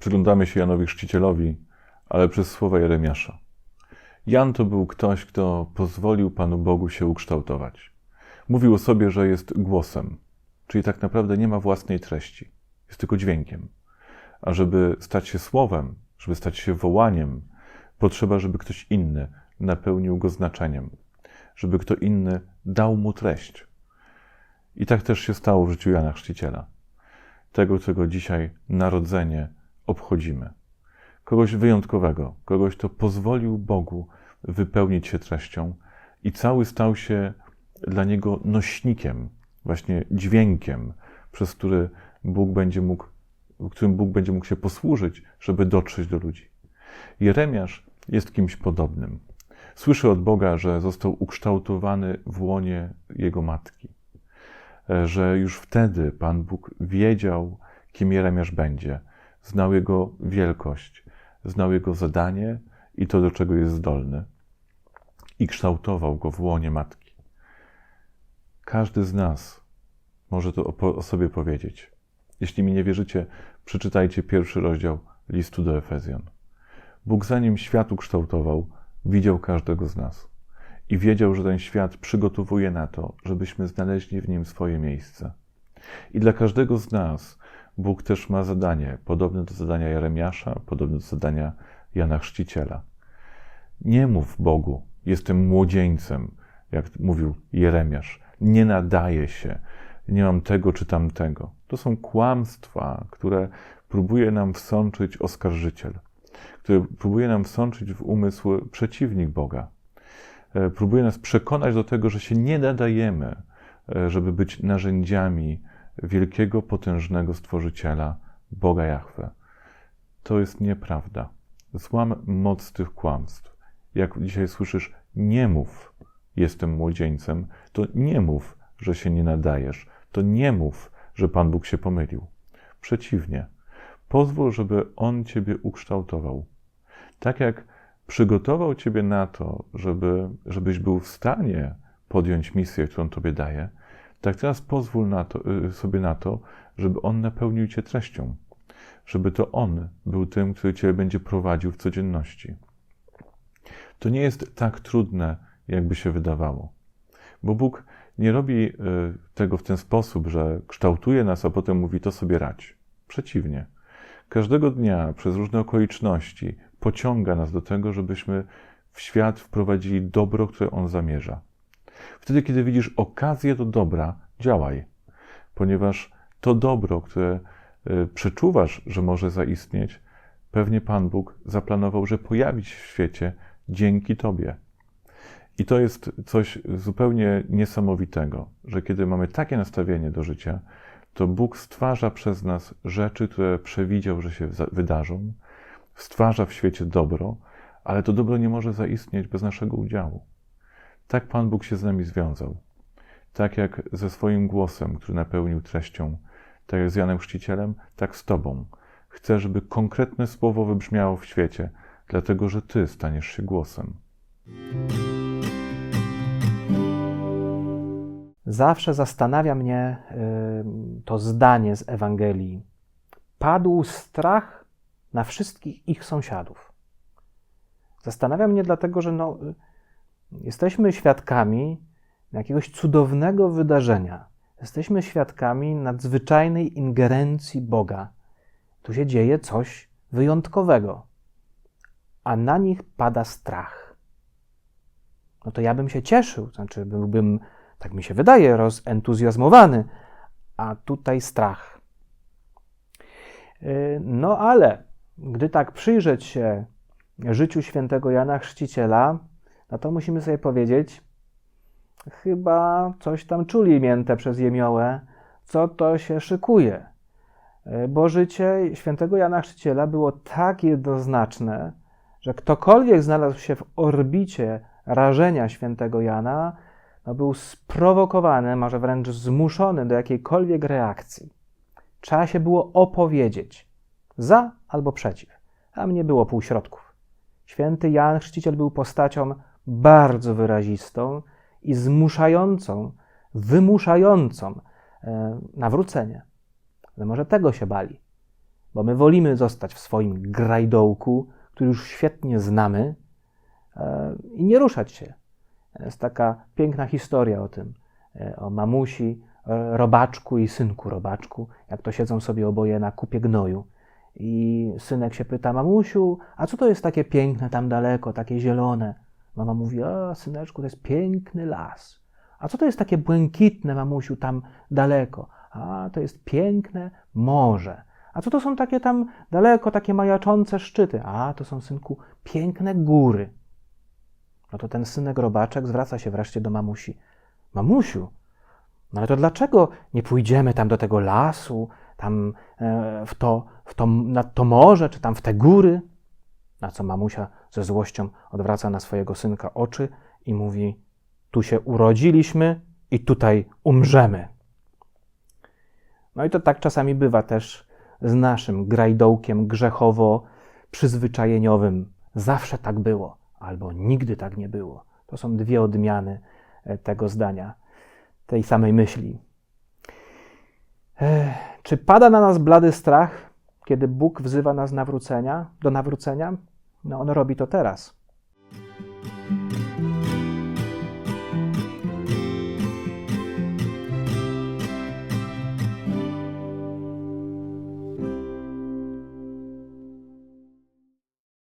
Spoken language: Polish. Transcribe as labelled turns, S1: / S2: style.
S1: przyglądamy się Janowi Chrzcicielowi, ale przez słowa Jeremiasza. Jan to był ktoś, kto pozwolił Panu Bogu się ukształtować. Mówił o sobie, że jest głosem, czyli tak naprawdę nie ma własnej treści, jest tylko dźwiękiem. A żeby stać się słowem, żeby stać się wołaniem, potrzeba, żeby ktoś inny napełnił go znaczeniem, żeby kto inny dał mu treść. I tak też się stało w życiu Jana Chrzciciela, tego, którego dzisiaj narodzenie obchodzimy. Kogoś wyjątkowego, kogoś, kto pozwolił Bogu wypełnić się treścią i cały stał się dla niego nośnikiem, właśnie dźwiękiem, przez który Bóg będzie mógł, którym Bóg będzie mógł się posłużyć, żeby dotrzeć do ludzi. Jeremiasz jest kimś podobnym. Słyszy od Boga, że został ukształtowany w łonie jego matki, że już wtedy Pan Bóg wiedział, kim Jeremiasz będzie, znał jego wielkość, znał jego zadanie i to, do czego jest zdolny, i kształtował go w łonie matki. Każdy z nas może to o sobie powiedzieć. Jeśli mi nie wierzycie, przeczytajcie pierwszy rozdział listu do Efezjan. Bóg zanim świat ukształtował, widział każdego z nas i wiedział, że ten świat przygotowuje na to, żebyśmy znaleźli w nim swoje miejsce. I dla każdego z nas Bóg też ma zadanie, podobne do zadania Jeremiasza, podobne do zadania Jana Chrzciciela. Nie mów Bogu, jestem młodzieńcem, jak mówił Jeremiasz, nie nadaje się, nie mam tego czy tamtego. To są kłamstwa, które próbuje nam wsączyć oskarżyciel, które próbuje nam wsączyć w umysł przeciwnik Boga. E, próbuje nas przekonać do tego, że się nie nadajemy, żeby być narzędziami wielkiego, potężnego Stworzyciela, Boga Jahwe. To jest nieprawda. Złam moc tych kłamstw. Jak dzisiaj słyszysz, nie mów, jestem młodzieńcem, to nie mów, że się nie nadajesz. To nie mów, że Pan Bóg się pomylił. Przeciwnie, pozwól, żeby On Ciebie ukształtował. Tak jak przygotował Ciebie na to, żeby, żebyś był w stanie podjąć misję, którą Tobie daje, tak teraz pozwól na to, y, sobie na to, żeby On napełnił Cię treścią, żeby to On był tym, który Cię będzie prowadził w codzienności. To nie jest tak trudne, jakby się wydawało, bo Bóg nie robi y, tego w ten sposób, że kształtuje nas, a potem mówi to sobie radź. Przeciwnie. Każdego dnia przez różne okoliczności pociąga nas do tego, żebyśmy w świat wprowadzili dobro, które On zamierza. Wtedy, kiedy widzisz okazję do dobra, działaj, ponieważ to dobro, które y, przeczuwasz, że może zaistnieć, pewnie Pan Bóg zaplanował, że pojawi się w świecie dzięki Tobie. I to jest coś zupełnie niesamowitego, że kiedy mamy takie nastawienie do życia, to Bóg stwarza przez nas rzeczy, które przewidział, że się wydarzą, stwarza w świecie dobro, ale to dobro nie może zaistnieć bez naszego udziału. Tak Pan Bóg się z nami związał. Tak jak ze swoim głosem, który napełnił treścią, tak jak z Janem Chrzcicielem, tak z Tobą. Chcę, żeby konkretne słowo wybrzmiało w świecie, dlatego że Ty staniesz się głosem.
S2: Zawsze zastanawia mnie y, to zdanie z Ewangelii. Padł strach na wszystkich ich sąsiadów. Zastanawia mnie dlatego, że no, jesteśmy świadkami jakiegoś cudownego wydarzenia. Jesteśmy świadkami nadzwyczajnej ingerencji Boga. Tu się dzieje coś wyjątkowego, a na nich pada strach. No to ja bym się cieszył, znaczy byłbym, tak mi się wydaje, rozentuzjazmowany, a tutaj strach. Y, no ale gdy tak przyjrzeć się życiu świętego Jana Chrzciciela, no to musimy sobie powiedzieć, chyba coś tam czuli mięte przez jemiołę, co to się szykuje. E, bo życie świętego Jana Chrzciciela było tak jednoznaczne, że ktokolwiek znalazł się w orbicie rażenia świętego Jana, no był sprowokowany, może wręcz zmuszony do jakiejkolwiek reakcji. Trzeba się było opowiedzieć za albo przeciw. Tam nie było półśrodków. Święty Jan Chrzciciel był postacią bardzo wyrazistą i zmuszającą, wymuszającą e, nawrócenie. Ale może tego się bali, bo my wolimy zostać w swoim grajdołku, który już świetnie znamy e, i nie ruszać się. Jest taka piękna historia o tym, e, o mamusi, robaczku i synku robaczku, jak to siedzą sobie oboje na kupie gnoju. I synek się pyta, mamusiu, a co to jest takie piękne tam daleko, takie zielone? Mama mówi, a syneczku, to jest piękny las. A co to jest takie błękitne, mamusiu, tam daleko? A to jest piękne morze. A co to są takie tam daleko, takie majaczące szczyty? A to są, synku, piękne góry. No to ten synek robaczek zwraca się wreszcie do mamusi. Mamusiu, no ale to dlaczego nie pójdziemy tam do tego lasu, tam e, w, to, w to, nad to morze, czy tam w te góry? Na co mamusia ze złością odwraca na swojego synka oczy i mówi: Tu się urodziliśmy i tutaj umrzemy. No i to tak czasami bywa też z naszym grajdołkiem grzechowo przyzwyczajeniowym. Zawsze tak było, albo nigdy tak nie było. To są dwie odmiany e, tego zdania, tej samej myśli. Ech, czy pada na nas blady strach, kiedy Bóg wzywa nas nawrócenia, do nawrócenia? No on robi to teraz.